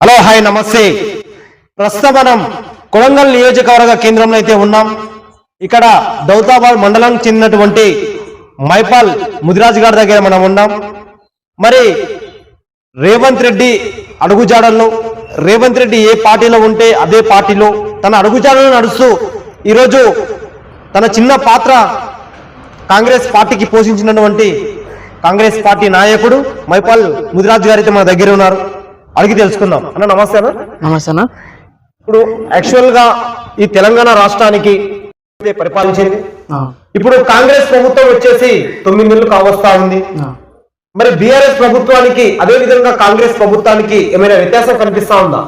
Hello hi నమస్తే. ప్రస్తుతం మనం కొడంగల్ నియోజకవర్గ కేంద్రంలో అయితే ఉన్నాం. ఇక్కడ దౌతాబాద్ మండలానికి చెందినటువంటి మైపాల్ ముదిరాజ్ గారి దగ్గర మనం ఉన్నాం. మరి రేవంత్ రెడ్డి అడుగుజాడల్లో రేవంత్ రెడ్డి ఏ పార్టీలో ఉంటే అదే పార్టీలో తన అడుగుజాడలు నడుస్తూ ఈరోజు తన చిన్న పాత్ర కాంగ్రెస్ పార్టీకి పోషించినటువంటి కాంగ్రెస్ పార్టీ నాయకుడు మైపాల్ ముదిరాజ్ గారు అయితే మన దగ్గర ఉన్నారు. అడిగి తెలుసుకుందాం. అన్న నమస్తే అన్న. నమస్తే అన్న. ఇప్పుడు యాక్చువల్గా ఈ తెలంగాణ రాష్ట్రానికి పరిపాలించింది. ఇప్పుడు కాంగ్రెస్ ప్రభుత్వం వచ్చేసి తొమ్మిది నెలలు కావస్తా ఉంది. మరి బీఆర్ఎస్ ప్రభుత్వానికి అదే విధంగా కాంగ్రెస్ ప్రభుత్వానికి ఏమైనా వ్యత్యాసం కనిపిస్తా ఉందా?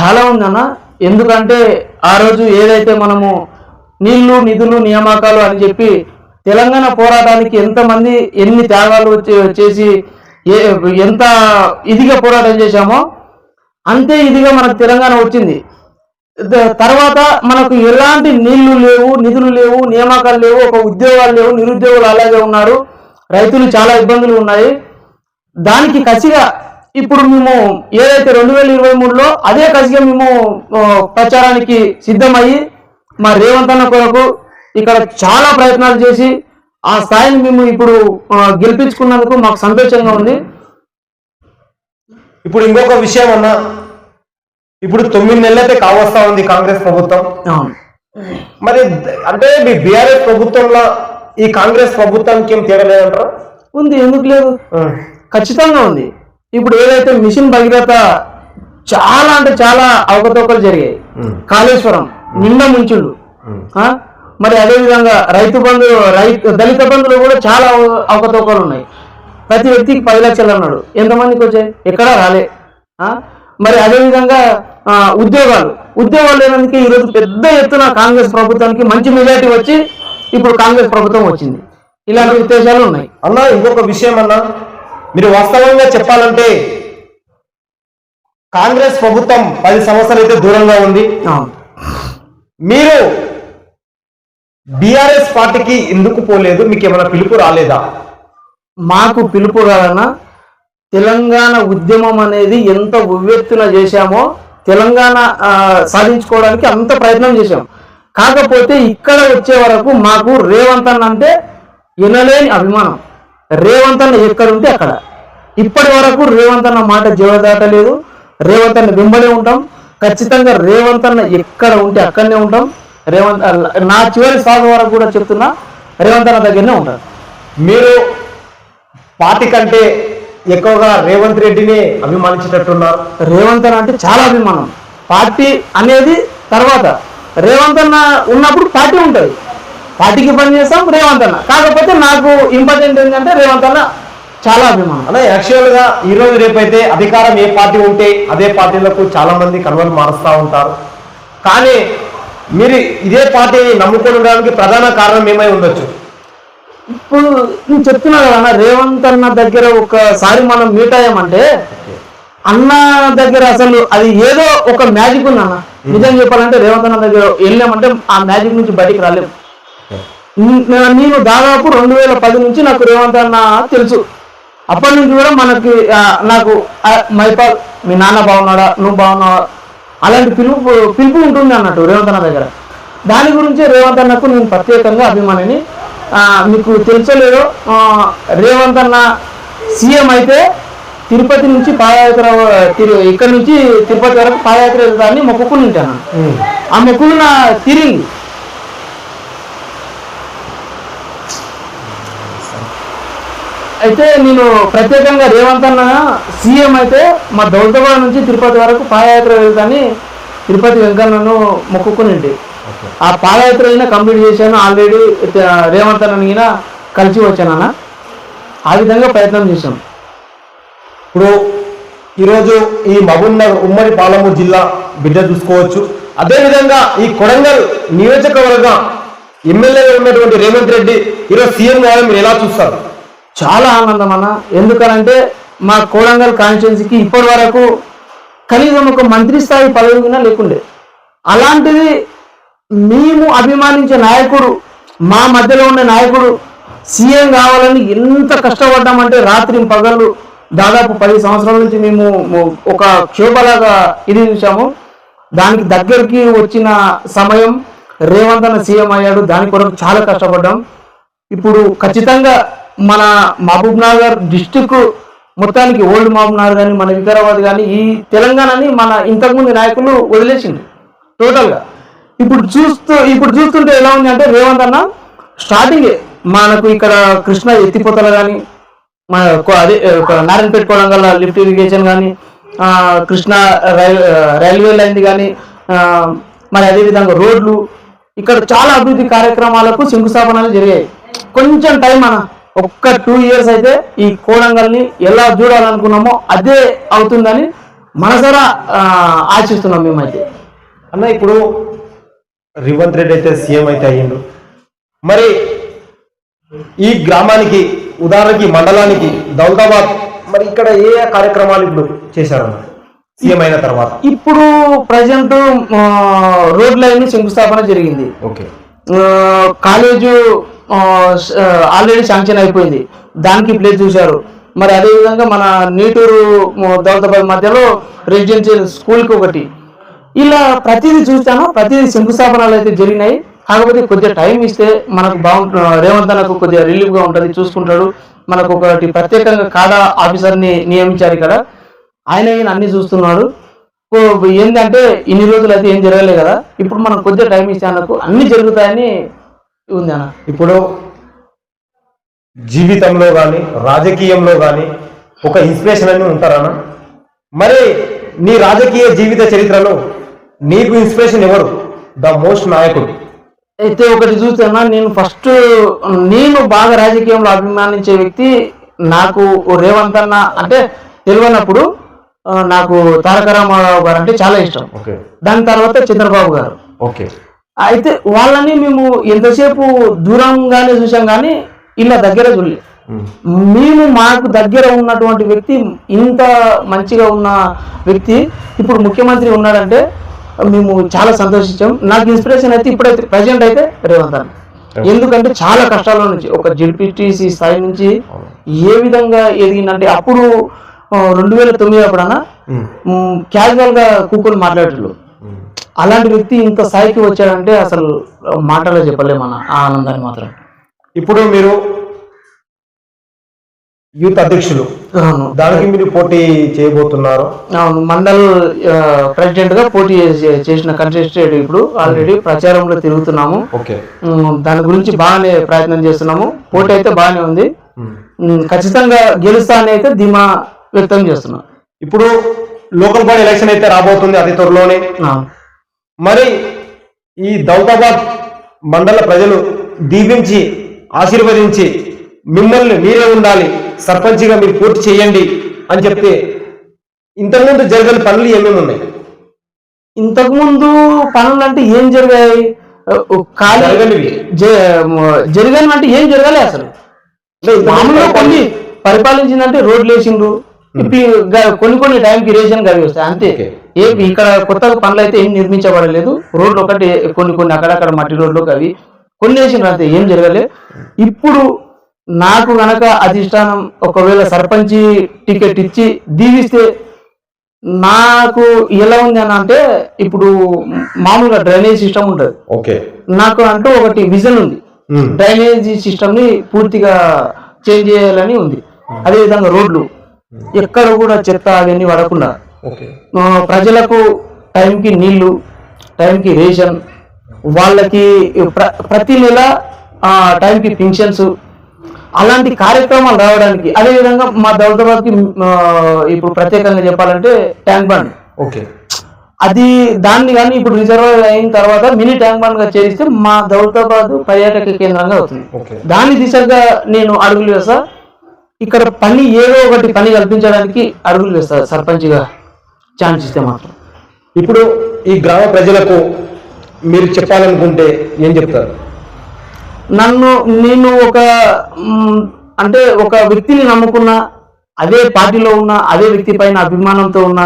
చాలా ఉంది అన్న. ఎందుకంటే ఆ రోజు ఏదైతే మనము నీళ్ళు నిధులు నియామకాలు అని చెప్పి తెలంగాణ పోరాటానికి ఎంతమంది ఎన్ని త్యాగాలు చే- చేసి ఏ ఎంత ఇదిగా పోరాటం చేశామో అంతే ఇదిగా మనకు తెలంగాణ వచ్చింది. తర్వాత మనకు ఎలాంటి నీళ్ళు లేవు నిధులు లేవు నియామకాలు లేవు ఒక ఉద్యోగాలు లేవు నిరుద్యోగులు అలాగే ఉన్నారు. రైతులు చాలా ఇబ్బందులు ఉన్నాయి. దానికి కసిగా ఇప్పుడు మేము ఏదైతే రెండు వేల ఇరవై మూడులో అదే కసిగా మేము ప్రచారానికి సిద్ధమయ్యి మా రేవంత్ అన్న కొరకు ఇక్కడ చాలా ప్రయత్నాలు చేసి ఆ స్థాయిని మేము ఇప్పుడు గెలిపించుకున్నందుకు మాకు సంతోషంగా ఉంది. ఇప్పుడు ఇంకొక విషయం అన్న. ఇప్పుడు తొమ్మిది నెలలైతే కావస్తా ఉంది కాంగ్రెస్ ప్రభుత్వం. మరి అంటే మీ బీఆర్ఎస్ ప్రభుత్వంలో ఈ కాంగ్రెస్ ప్రభుత్వానికి ఏం తేడా లేదంటారా? ఉంది ఎందుకు లేదు? ఖచ్చితంగా ఉంది. ఇప్పుడు ఏదైతే మిషన్ భగీరథ చాలా అంటే చాలా అవకతవకలు జరిగాయి. కాళేశ్వరం నిండా ముంచుడు. ఆ? మరి అదే విధంగా రైతు బంధు రైతు దళిత బంధులు కూడా చాలా అవ- అవకతవకలు ఉన్నాయి. ప్రతి వ్యక్తికి పది లక్షలు అన్నాడు. ఎంతమందికి వచ్చాయి? ఎక్కడా రాలే? మరి అదే విధంగా ఆ, ఉద్యోగాలు. ఉద్యోగాలు లేనందుకే ఈరోజు పెద్ద ఎత్తున కాంగ్రెస్ ప్రభుత్వానికి మంచి మెజార్టీ వచ్చి ఇప్పుడు కాంగ్రెస్ ప్రభుత్వం వచ్చింది. ఇలాంటి ఉద్దేశాలు ఉన్నాయి. అన్న ఇంకొక విషయం అన్న. మీరు వాస్తవంగా చెప్పాలంటే కాంగ్రెస్ ప్రభుత్వం పది సంవత్సరాలు అయితే దూరంగా ఉంది. మీరు బీఆర్ఎస్ పార్టీకి ఎందుకు పోలేదు? మీకు ఏమైనా పిలుపు రాలేదా? మాకు పిలుపు రాలన్నా తెలంగాణ ఉద్యమం అనేది ఎంత ఉవ్వెత్తున చేశామో తెలంగాణ సాధించుకోవడానికి అంత ప్రయత్నం చేశాం. కాకపోతే ఇక్కడ వచ్చే వరకు మాకు రేవంత్ అన్న అంటే వినలేని అభిమానం. రేవంత్ అన్న ఎక్కడుంటే అక్కడ. ఇప్పటి వరకు రేవంత్ అన్న మాట జీవదాటలేదు రేవంత్ అన్న వెంబడే ఉంటాం. ఖచ్చితంగా రేవంత్ అన్న ఎక్కడ ఉంటే అక్కడనే ఉంటాం. రేవంత్ నా చివరి శ్వాస వరకు కూడా చెప్తున్నా రేవంత్ అన్న దగ్గరనే ఉంటాను మీరు పార్టీ కంటే ఎక్కువగా రేవంత్ రెడ్డిని అభిమానించేటట్టున్నారు. రేవంత్ అన్న అంటే చాలా అభిమానం. పార్టీ అనేది తర్వాత. రేవంత్ అన్న ఉన్నప్పుడు పార్టీ ఉంటుంది పార్టీకి పని చేస్తాం రేవంత్ అన్న. కాకపోతే నాకు ఇంపార్టెంట్ ఏంటంటే రేవంత్ అన్న చాలా అభిమానం. అలా యాక్చువల్గా ఈ రోజు రేపైతే అధికారం ఏ పార్టీ ఉంటే అదే పార్టీలకు చాలా మంది కన్వలు మారుస్తూ ఉంటారు. కానీ మీరు ఇదే పార్టీని నమ్ముకొని ఉండడానికి ప్రధాన కారణం ఏమై ఉండొచ్చు? ఇప్పుడు నేను చెప్తున్నా కదా రేవంత్ అన్న దగ్గర ఒకసారి మనం మీట్ అయ్యామంటే అన్న దగ్గర అసలు అది ఏదో ఒక మ్యాజిక్ ఉంది అన్న. నిజం చెప్పాలంటే రేవంత్ అన్న దగ్గర వెళ్ళామంటే ఆ మ్యాజిక్ నుంచి బయటికి రాలేము. నేను దాదాపు రెండు వేల పది నుంచి నాకు రేవంత్ అన్న తెలుసు. అప్పటి నుంచి కూడా మనకి నాకు మైపాల్ మీ నాన్న బాగున్నాడా? నువ్వు బాగున్నావా? అలాంటి పిలుపు పిలుపు ఉంటుంది అన్నట్టు రేవంత్ అన్న దగ్గర. దాని గురించి రేవంత్ అన్నకు నేను ప్రత్యేకంగా అభిమానిని మీకు తెలుసో లేదో ఆ, రేవంత్ అన్న సీఎం అయితే తిరుపతి నుంచి పాదయాత్ర తిరు ఇక్కడ నుంచి తిరుపతి వరకు పాదయాత్ర వెళ్తానని మొక్కుకుని ఉంటాను. ఆ మొక్కులు నా తిరిగి అయితే నేను ప్రత్యేకంగా రేవంత్ అన్న సీఎం అయితే మా దౌలతాబాద్ నుంచి తిరుపతి వరకు పాదయాత్ర వెళ్తాని తిరుపతి వెంకన్నను మొక్కుకుని ఉంటే ఆ పాదయాత్ర అయినా కంప్లీట్ చేశాను. ఆల్రెడీ రేవంత్ అన్న కలిసి వచ్చానన్న ఆ విధంగా ప్రయత్నం చేశాం. ఇప్పుడు ఈరోజు ఈ మహబూబ్నగర్ ఉమ్మడి పాలమూరు జిల్లా బిడ్డ చూసుకోవచ్చు. అదేవిధంగా ఈ కొడంగల్ నియోజకవర్గ ఎమ్మెల్యేగా ఉన్నటువంటి రేవంత్ రెడ్డి ఈరోజు సీఎం కావాలని మీరు ఎలా చూస్తారు? చాలా ఆనందం అన్న. ఎందుకనంటే మా కోడంగల్ కాన్స్టిట్యున్సీకి ఇప్పటి వరకు కనీసం ఒక మంత్రి స్థాయి పదవి లేకుండే. అలాంటిది మేము అభిమానించే నాయకుడు మా మధ్యలో ఉండే నాయకుడు సీఎం కావాలని ఎంత కష్టపడ్డామంటే రాత్రి పగళ్ళు దాదాపు పది సంవత్సరాల నుంచి మేము ఒక క్షోభలాగా ఇది చూసాము దానికి దగ్గరికి వచ్చిన సమయం రేవంత్ అన్న సీఎం అయ్యాడు. దాని కొరకు చాలా కష్టపడ్డాం. ఇప్పుడు ఖచ్చితంగా మన మహబూబ్ నగర్ డిస్టిక్ మొత్తానికి ఓల్డ్ మహబూబ్ నగర్ కానీ మన వికారాబాద్ కానీ ఈ తెలంగాణని మన ఇంతకుముందు నాయకులు వదిలేసింది టోటల్గా. ఇప్పుడు చూస్తూ ఇప్పుడు చూస్తుంటే ఎలా ఉంది అంటే రేవంత్ అన్న స్టార్టింగ్ మనకు ఇక్కడ కృష్ణ ఎత్తిపోతలు కానీ మన అదే నారాయణపేట కొడంగల్ లిఫ్ట్ ఇరిగేషన్ కానీ కృష్ణ రైల్ రైల్వే లైన్ కానీ మరి అదేవిధంగా రోడ్లు ఇక్కడ చాలా అభివృద్ధి కార్యక్రమాలకు శంకుస్థాపనలు జరిగాయి. కొంచెం టైం అన్న. ఒక్క టూ ఇయర్స్ అయితే ఈ కోడంగల్ని ఎలా చూడాలనుకున్నామో అదే అవుతుందని మనసరా ఆశిస్తున్నాం మేమైతే. అన్న ఇప్పుడు రేవంత్ రెడ్డి అయితే సీఎం అయితే అయ్యిండు. మరి ఈ గ్రామానికి ఉదాహరణకి మండలానికి దౌలతాబాద్ మరి ఇక్కడ ఏ కార్యక్రమాలు ఇప్పుడు చేశారన్న సీఎం అయిన తర్వాత. ఇప్పుడు ప్రజెంట్ రోడ్ లైన్ శంకుస్థాపన జరిగింది. ఓకే. కాలేజు ఆల్రెడీ శాంక్షన్ అయిపోయింది. దానికి ప్లేస్ చూశారు. మరి అదేవిధంగా మన నీటూరు దౌలతాబాద్ మధ్యలో రెసిడెన్షియల్ స్కూల్కి ఒకటి. ఇలా ప్రతిదీ చూస్తాను ప్రతిదీ శంకుస్థాపనలు అయితే జరిగినాయి. కాకపోతే కొద్దిగా టైం ఇస్తే మనకు బాగుంటు రేవంత్ అన్నకు కొద్దిగా రిలీఫ్గా ఉంటుంది చూసుకుంటాడు. మనకు ఒకటి ప్రత్యేకంగా కాడా ఆఫీసర్ని నియమించారు ఇక్కడ. ఆయన ఈయన అన్ని చూస్తున్నాడు. ఏంటంటే ఇన్ని రోజులు అయితే ఏం జరగలే కదా. ఇప్పుడు మనం కొద్దిగా టైం ఇస్తే అన్నకు అన్ని జరుగుతాయని ఉంది అన్న ఇప్పుడు జీవితంలో కానీ రాజకీయంలో కానీ ఒక ఇన్స్పిరేషన్ అని ఉంటారన్న. మరి నీ రాజకీయ జీవిత చరిత్రలో నీకు ఇన్స్పిరేషన్ ఎవరు? ద మోస్ట్ నాయకుడు. అయితే ఒకటి చూస్తున్నా నేను ఫస్ట్ నేను బాగా రాజకీయంలో అభిమానించే వ్యక్తి నాకు రేవంత్ అన్న. అంటే తెలియనప్పుడు నాకు తారక రామారావు గారు అంటే చాలా ఇష్టం. దాని తర్వాత చంద్రబాబు గారు. ఓకే. అయితే వాళ్ళని మేము ఎంతసేపు దూరంగానే చూసాం కానీ ఇలా దగ్గర చూడలేదు మేము. మాకు దగ్గర ఉన్నటువంటి వ్యక్తి ఇంత మంచిగా ఉన్న వ్యక్తి ఇప్పుడు ముఖ్యమంత్రి ఉన్నాడంటే మేము చాలా సంతోషించాం. నాకు ఇన్స్పిరేషన్ అయితే ఇప్పుడైతే ప్రజెంట్ అయితే రేవంత్ అన్న. ఎందుకంటే చాలా కష్టాల నుంచి ఒక జెడ్పీటీసీ స్థాయి నుంచి ఏ విధంగా ఎదిగిందంటే అప్పుడు రెండు వేల తొమ్మిది అప్పుడన్నా క్యాజువల్గా కూకుని మాట్లాడేటోళ్ళు. అలాంటి వ్యక్తి ఇంత స్థాయికి వచ్చాడంటే అసలు మాటలో చెప్పలేమన్న ఆ ఆనందాన్ని మాత్రం. ఇప్పుడు మీరు యూత్ అధ్యక్షులు. దానికి మీరు పోటీ చేయబోతున్నారు. మండల్ ప్రెసిడెంట్గా పోటీ చేసి- చేసిన కంటెస్టెడ్ ఇప్పుడు ఆల్రెడీ ప్రచారంలో తిరుగుతున్నాము. దాని గురించి బాగానే ప్రయత్నం చేస్తున్నాము. పోటీ అయితే బాగానే ఉంది. ఖచ్చితంగా గెలుస్తా అని అయితే ధీమా వ్యక్తం చేస్తున్నాం. ఇప్పుడు లోకల్ బాడీ ఎలక్షన్ అయితే రాబోతుంది అతి త్వరలోనే. మరి ఈ దౌతాబాద్ మండల ప్రజలు దీవించి ఆశీర్వదించి మిమ్మల్ని మీరే ఉండాలి సర్పంచ్గా మీరు పూర్తి చేయండి అని చెప్తే ఇంతకుముందు జరగని పనులు ఏమేమి ఉన్నాయి? ఇంతకు ముందు పనులు అంటే ఏం జరిగాయి? ఖాళీ. జరిగాని అంటే ఏం జరగాలి అసలు? ఇంతకుముందు మామూలుగా కొన్ని పరిపాలించిందంటే రోడ్లు వేసిండ్రు కొన్ని కొన్ని టైంకి రేషన్ గవి వస్తాయి అంతే. ఓకే. ఏ ఇక్కడ కొత్తగా పనులు అయితే ఏం నిర్మించబడలేదు. రోడ్లు ఒకటి కొన్ని కొన్ని అక్కడక్కడ మట్టి రోడ్లు అవి కొన్ని అంతే ఏం జరగలే. ఇప్పుడు నాకు గనక అధిష్టానం ఒకవేళ సర్పంచి టికెట్ ఇచ్చి దీవిస్తే నాకు ఎలా ఉంది అని అంటే ఇప్పుడు మామూలుగా డ్రైనేజ్ సిస్టమ్ ఉంటుంది. ఓకే. నాకు అంటూ ఒకటి విజన్ ఉంది. డ్రైనేజీ సిస్టమ్ని పూర్తిగా చేంజ్ చేయాలని ఉంది. అదే విధంగా రోడ్లు. ఎక్కడ కూడా చెత్త అవన్నీ పడకుండా ప్రజలకు టైంకి నీళ్ళు టైంకి రేషన్ వాళ్ళకి ప్ర- ప్రతి నెల టైంకి పింఛన్స్ అలాంటి కార్యక్రమాలు రావడానికి అదేవిధంగా మా దౌలతాబాద్కి ఇప్పుడు ప్రత్యేకంగా చెప్పాలంటే ట్యాంక్ బండ్. ఓకే. అది దాన్ని కానీ ఇప్పుడు రిజర్వ్ అయిన తర్వాత మినీ ట్యాంక్ బండ్గా చేరిస్తే మా దౌలతాబాద్ పర్యాటక కేంద్రంగా అవుతుంది. దాని దిశగా నేను అడుగులు వేస్తా. ఇక్కడ పని ఏదో ఒకటి పని కల్పించడానికి అడుగులు వేస్తా సర్పంచ్గా. ఛాన్స్ ఇస్తే మాత్రం. ఇప్పుడు ఈ గ్రామ ప్రజలకు మీరు చెప్పాలనుకుంటే ఏం చెప్తారు? నన్ను నేను ఒక అంటే ఒక వ్యక్తిని నమ్ముకున్నా అదే పార్టీలో ఉన్న అదే వ్యక్తి పైన అభిమానంతో ఉన్న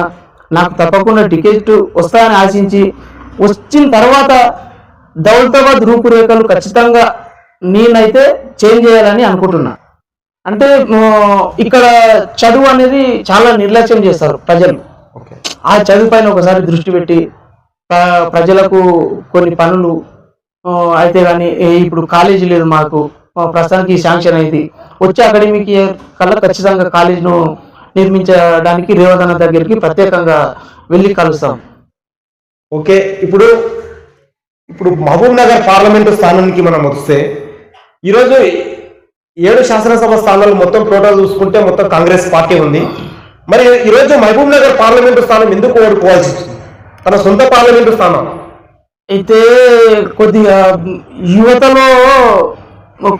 నాకు తప్పకుండా టికెట్ వస్తాయని ఆశించి వచ్చిన తర్వాత దౌలతాబాద్ రూపురేఖలు ఖచ్చితంగా నేనైతే చేంజ్ చేయాలని అనుకుంటున్నా. అంటే ఇక్కడ చదువు అనేది చాలా నిర్లక్ష్యం చేస్తారు ప్రజలు. ఆ చదువు పైన ఒకసారి దృష్టి పెట్టి ప్రజలకు కొన్ని పనులు అయితే కానీ ఇప్పుడు కాలేజీ లేదు మాకు ప్రస్తుతానికి శాంక్షన్ అయింది. వచ్చే అకాడమిక్ ఇయర్ కల్లా ఖచ్చితంగా కాలేజీను నిర్మించడానికి రేవదన దగ్గరికి ప్రత్యేకంగా వెళ్ళి కలుస్తాం. ఓకే ఇప్పుడు ఇప్పుడు మహబూబ్ నగర్ పార్లమెంటు స్థానానికి మనం వస్తే ఈరోజు ఏడు శాసనసభ స్థానాలు మొత్తం టోటల్ చూసుకుంటే మొత్తం కాంగ్రెస్ పార్టీ ఉంది. మరి ఈరోజు మహబూబ్ నగర్ పార్లమెంటు స్థానం ఎందుకు ఓడిపోవాల్సి వచ్చింది? తన సొంత పార్లమెంటు స్థానం. అయితే కొద్దిగా యువతలో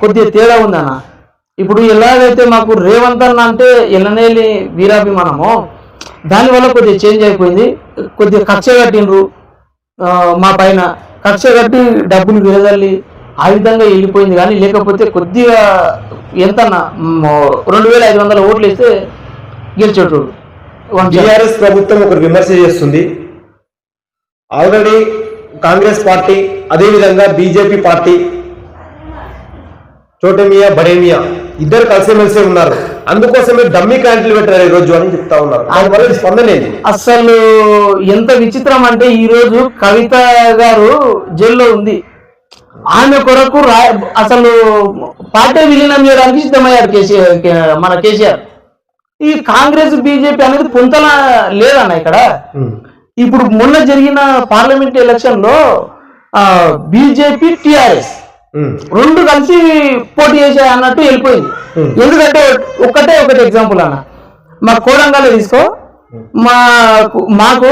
కొద్దిగా తేడా ఉందన్న. ఇప్పుడు ఎలాగైతే మాకు రేవంత్ అన్న అంటే ఎల్లనేలి వీరాభిమానమో దానివల్ల కొద్దిగా చేంజ్ అయిపోయింది. కొద్దిగా కక్ష కట్టిండ్రు మా పైన. కక్ష కట్టి డబ్బులు విడదల్లి ఆ విధంగా వెళ్ళిపోయింది కానీ లేకపోతే కొద్దిగా ఎంత రెండు వేల ఐదు వందల ఓట్లు వేస్తే ఛాన్స్. టిఆర్ఎస్ ప్రభుత్వం ఒకరు విమర్శ చేస్తుంది. ఆల్రెడీ కాంగ్రెస్ పార్టీ అదేవిధంగా బీజేపీ పార్టీ చోటమియా బడేమియా ఇద్దరు కలిసిమెలిసి ఉన్నారు. అందుకోసమే డమ్మీ క్యాంటీన్లు పెట్టారు ఈ రోజు అని చెప్తా ఉన్నారు. దానివల్ల స్పందన ఏంది అసలు ఎంత విచిత్రం అంటే ఈ రోజు కవిత గారు జైల్లో ఉంది. ఆమె కొరకు అసలు పార్టీ విలీనం చేయడానికి సిద్ధమయ్యారు కేసీఆర్ మన కేసీఆర్. ఈ కాంగ్రెస్ బీజేపీ అనేది పొంతన లేదన్న ఇక్కడ. ఇప్పుడు మొన్న జరిగిన పార్లమెంట్ ఎలక్షన్లో బీజేపీ టిఆర్ఎస్. రెండు కలిసి పోటీ చేసే అన్నట్టు వెళ్ళిపోయింది. ఎందుకంటే ఒక్కటే ఒకటి ఎగ్జాంపుల్ అన్న. మా కోడంగల్ తీసుకో. మా మాకు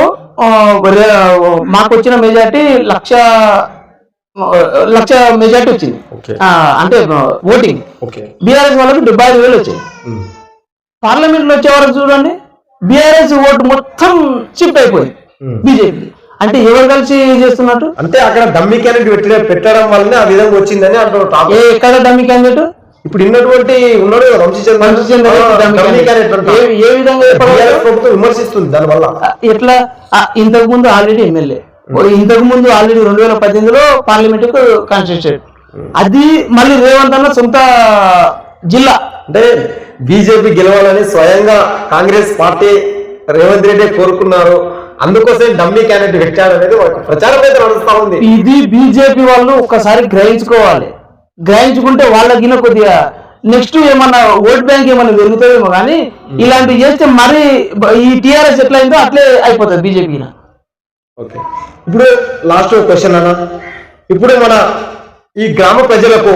మాకు వచ్చిన మెజార్టీ లక్ష లక్ష మెజార్టీ వచ్చింది. అంటే ఓటింగ్ బీఆర్ఎస్ వాళ్ళకి డెబ్బై ఐదు వేలు వచ్చింది ఉమ్. పార్లమెంట్లో వచ్చే వరకు చూడండి బీఆర్ఎస్ ఓటు మొత్తం షిఫ్ట్ అయిపోయింది. బీజేపీ. అంటే ఎవరు కలిసి చేస్తున్నట్టు? అంటే అక్కడ డమ్మీ క్యాండిడేట్ పెట్టి పెట్టడం వల్లనే ఆ విధంగా వచ్చిందని అంటున్నారు ఎక్కడ డమ్మి క్యాండిడేట్? ఇప్పుడు ఉన్నటువంటి ఉన్నాడు. ఏ- విధంగా విమర్శిస్తుంది దానివల్ల. ఎట్లా? ఇంతకు ముందు ఆల్రెడీ ఎమ్మెల్యే. ఇంతకు ముందు ఆల్రెడీ రెండు వేల పద్దెనిమిదిలో పార్లమెంట్ కాన్స్టిట్యూషన్ అది మళ్ళీ రేవంత్ అన్న సొంత జిల్లా. అంటే బీజేపీ గెలవాలని స్వయంగా కాంగ్రెస్ పార్టీ రేవంత్ రెడ్డి కోరుకున్నారు. అందుకోసం డమ్మీ క్యాండిడేట్ పెట్టాడు అనేది ప్రచారం అయితే నడుస్తా ఉంది. ఇది బీజేపీ వాళ్ళు ఒక్కసారి గ్రహించుకోవాలి. గ్రహించుకుంటే వాళ్ళకిన కొద్దిగా నెక్స్ట్ ఏమన్నా ఓట్ బ్యాంక్ ఏమన్నా పెరుగుతుందేమో కానీ ఇలాంటివి చేస్తే మరి ఈ టీఆర్ఎస్ ఎట్లా అయిందో అట్లే అయిపోతుంది బీజేపీ ఓకే. ఇప్పుడు లాస్ట్ క్వశ్చన్ అన్న. ఇప్పుడు మన ఈ గ్రామ ప్రజలకు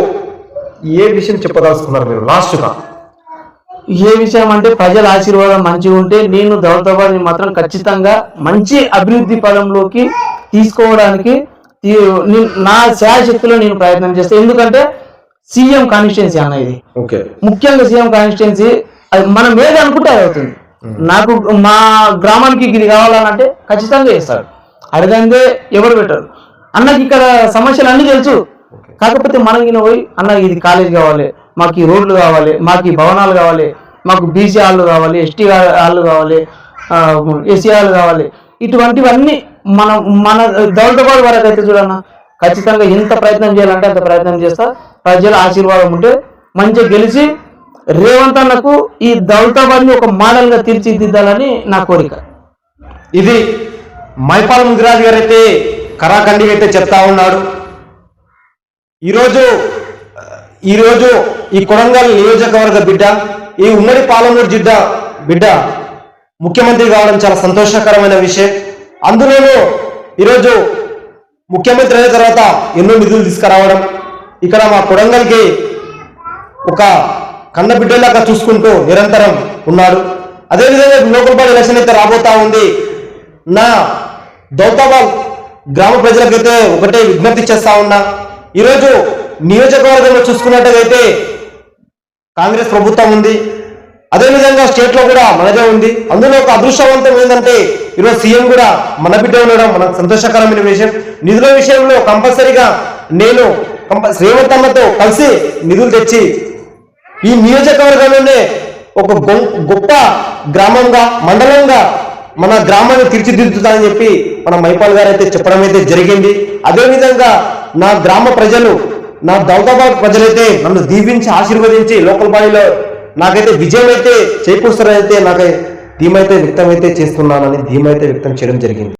ఏ విషయం చెప్పదలుచుకున్నారు మీరు? లాస్ట్గా ఏ విషయం అంటే ప్రజల ఆశీర్వాదం మంచిగా ఉంటే నేను దౌలతాబాద్ మాత్రం ఖచ్చితంగా మంచి అభివృద్ధి పదంలోకి తీసుకోవడానికి నీ- శాయశక్తిలో నేను ప్రయత్నం చేస్తాను ఎందుకంటే సీఎం కాన్స్టిట్యున్సీ అన్న ఇది. ఓకే. ముఖ్యంగా సీఎం కాన్స్టిట్యున్సీ అది మనం ఏది అనుకుంటే అది అవుతుంది. నాకు మా గ్రామానికి ఇది కావాలనంటే ఖచ్చితంగా చేస్తాడు అడగందే ఎవరు పెట్టరు. అన్నకి ఇక్కడ సమస్యలు అన్నీ తెలుసు. కాకపోతే మనకి పోయి అన్న ఇది కాలేజ్ కావాలి మాకు ఈ రోడ్లు కావాలి మాకు ఈ భవనాలు కావాలి మాకు బీసీ హాళ్ళు కావాలి ఎస్టీ హాళ్ళు కావాలి ఎస్సీ హాళ్ళు కావాలి. ఇటువంటివన్నీ మనం మన దౌలతాబాద్ వరకు అయితే చూడన్న ఖచ్చితంగా ఎంత ప్రయత్నం చేయాలంటే అంత ప్రయత్నం చేస్తా. ప్రజల ఆశీర్వాదం ఉంటే మంచిగా గెలిచి రేవంత్ అన్నకు ఈ దౌలతాబాద్ని ఒక మోడల్గా తీర్చిదిద్దాలని నా కోరిక. ఇది మైపాల్ ముదిరాజు గారు అయితే కరాఖండిగా అయితే చెప్తా ఉన్నాడు. ఈరోజు ఈరోజు ఈ కొడంగల్ నియోజకవర్గ బిడ్డ ఈ ఉమ్మడి పాలమూరు జిడ్డ బిడ్డ ముఖ్యమంత్రి కావడం చాలా సంతోషకరమైన విషయం. అందులోనూ ఈరోజు ముఖ్యమంత్రి అయిన తర్వాత ఎన్నో నిధులు తీసుకురావడం ఇక్కడ మా కొడంగల్కి ఒక కన్నబిడ్డలాగా చూసుకుంటూ నిరంతరం ఉన్నాడు అదేవిధంగా లోకల్ ఎలక్షన్ అయితే రాబోతా ఉంది. నా దౌతాబాద్ గ్రామ ప్రజలకైతే ఒకటే విజ్ఞప్తి చేస్తా ఉన్నా. ఈరోజు నియోజకవర్గంలో చూసుకున్నట్టయితే కాంగ్రెస్ ప్రభుత్వం ఉంది. అదేవిధంగా స్టేట్లో కూడా మనదే ఉంది. అందులో ఒక అదృష్టవంతం ఏంటంటే ఈరోజు సీఎం కూడా మన బిడ్డ ఉండడం మనకు సంతోషకరమైన విషయం. నిధుల విషయంలో కంపల్సరీగా నేను కంప- రేవంత్ అన్నతో కలిసి నిధులు తెచ్చి ఈ నియోజకవర్గంలోనే ఒక గొ- గొప్ప గ్రామంగా మండలంగా మన గ్రామాన్ని తీర్చిదిద్దుతానని చెప్పి మన మైపాల్ గారు అయితే చెప్పడం అయితే జరిగింది. అదేవిధంగా నా గ్రామ ప్రజలు నా దౌదాబాద్ ప్రజలైతే నన్ను దీవించి ఆశీర్వదించి లోకల్ బాడీలో నాకైతే విజయం అయితే చేకూరుస్తారైతే నాకై ధీమైతే వ్యక్తం అయితే చేస్తున్నానని ధీమైతే వ్యక్తం చేయడం జరిగింది.